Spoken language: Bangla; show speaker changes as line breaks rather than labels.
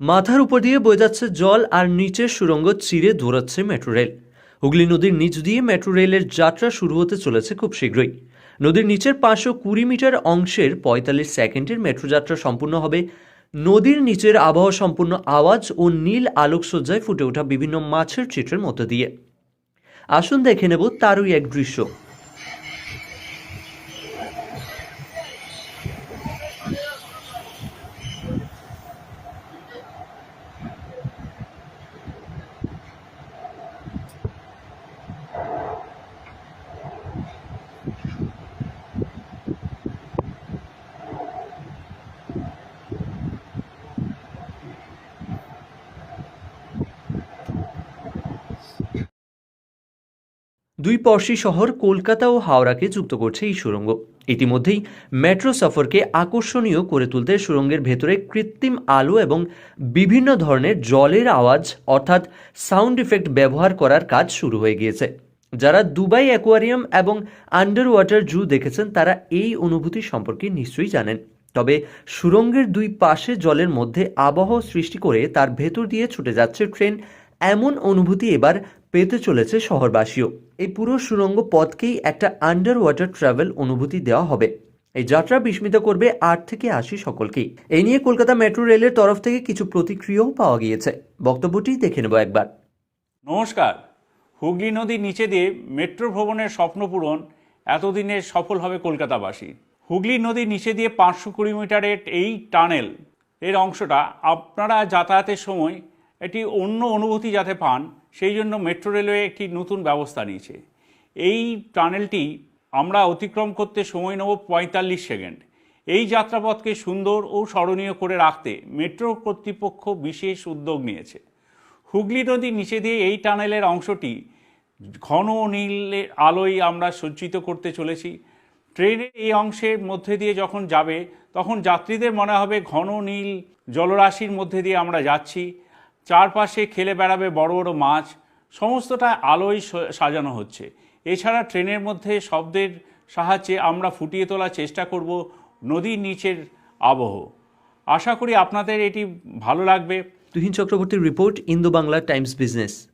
মাথার উপর দিয়ে বয়ে যাচ্ছে জল আর নিচের সুড়ঙ্গ চিরে দৌড়াচ্ছে মেট্রো রেল। হুগলি নদীর নিচ দিয়ে মেট্রো রেলের যাত্রা শুরু হতে চলেছে খুব শীঘ্রই। নদীর নিচের পাঁচশো কুড়ি মিটার অংশের পঁয়তাল্লিশ সেকেন্ডের মেট্রো যাত্রা সম্পূর্ণ হবে। নদীর নিচের আবহাওয়া সম্পূর্ণ আওয়াজ ও নীল আলোকসজ্জায় ফুটে ওঠা বিভিন্ন মাছের চিত্রের মধ্য দিয়ে। আসুন দেখে নেব তারই এক দৃশ্য। দুই পড়শি শহর কলকাতা ও হাওড়াকে যুক্ত করছে এই সুড়ঙ্গ ইতিমধ্যেই মেট্রো সফরকে আকর্ষণীয় করে তুলতে সুড়ঙ্গের ভেতরে কৃত্রিম আলো এবং বিভিন্ন ধরনের জলের আওয়াজ, অর্থাৎ সাউন্ড ইফেক্ট ব্যবহার করার কাজ শুরু হয়ে গিয়েছে। যারা দুবাই অ্যাকোয়ারিয়াম এবং আন্ডার ওয়াটার জু দেখেছেন, তারা এই অনুভূতি সম্পর্কে নিশ্চয়ই জানেন। তবে সুড়ঙ্গের দুই পাশে জলের মধ্যে আবহ সৃষ্টি করে তার ভেতর দিয়ে ছুটে যাচ্ছে ট্রেন এমন অনুভূতি এবার পেতে চলেছে শহরবাসীও। এই পুরো সুড়ঙ্গ পথকেই একটা আন্ডার ওয়াটার ট্রাভেল অনুভূতি দেওয়া হবে। এই যাত্রা বিস্মিত করবে আট থেকে আশি সকলকেই। এই নিয়ে কলকাতা মেট্রো রেলের তরফ থেকে কিছু প্রতিক্রিয়াও পাওয়া গিয়েছে। বক্তব্যটি দেখে নেব একবার।
নমস্কার। হুগলি নদীর নিচে দিয়ে মেট্রো ভ্রমণের স্বপ্ন পূরণ এতদিনে সফল হবে কলকাতাবাসী। হুগলি নদীর নিচে দিয়ে পাঁচশো কুড়ি মিটারের এই টানেল, এর অংশটা আপনারা যাতায়াতের সময় একটি অন্য অনুভূতি যাতে পান, সেই জন্য মেট্রো রেলওয়ে একটি নতুন ব্যবস্থা নিয়েছে। এই টানেলটি আমরা অতিক্রম করতে সময় নেব পঁয়তাল্লিশ সেকেন্ড। এই যাত্রাপথকে সুন্দর ও স্মরণীয় করে রাখতে মেট্রো কর্তৃপক্ষ বিশেষ উদ্যোগ নিয়েছে। হুগলি নদীর নিচে দিয়ে এই টানেলের অংশটি ঘন নীলের আলোয় আমরা সজ্জিত করতে চলেছি। ট্রেনের এই অংশের মধ্যে দিয়ে যখন যাবে, তখন যাত্রীদের মনে হবে ঘন নীল জলরাশির মধ্যে দিয়ে আমরা যাচ্ছি। চারপাশে খেলে বেড়াবে বড় বড় মাছ, সমস্তটা আলোয় সাজানো হচ্ছে। এছাড়া ট্রেনের মধ্যে শব্দের সাহায্যে আমরা ফুটিয়ে তোলার চেষ্টা করব নদীর নিচের আবহ। আশা করি আপনাদের এটি ভালো লাগবে।
তুহিন চক্রবর্তীর report Indo Bangla Times business.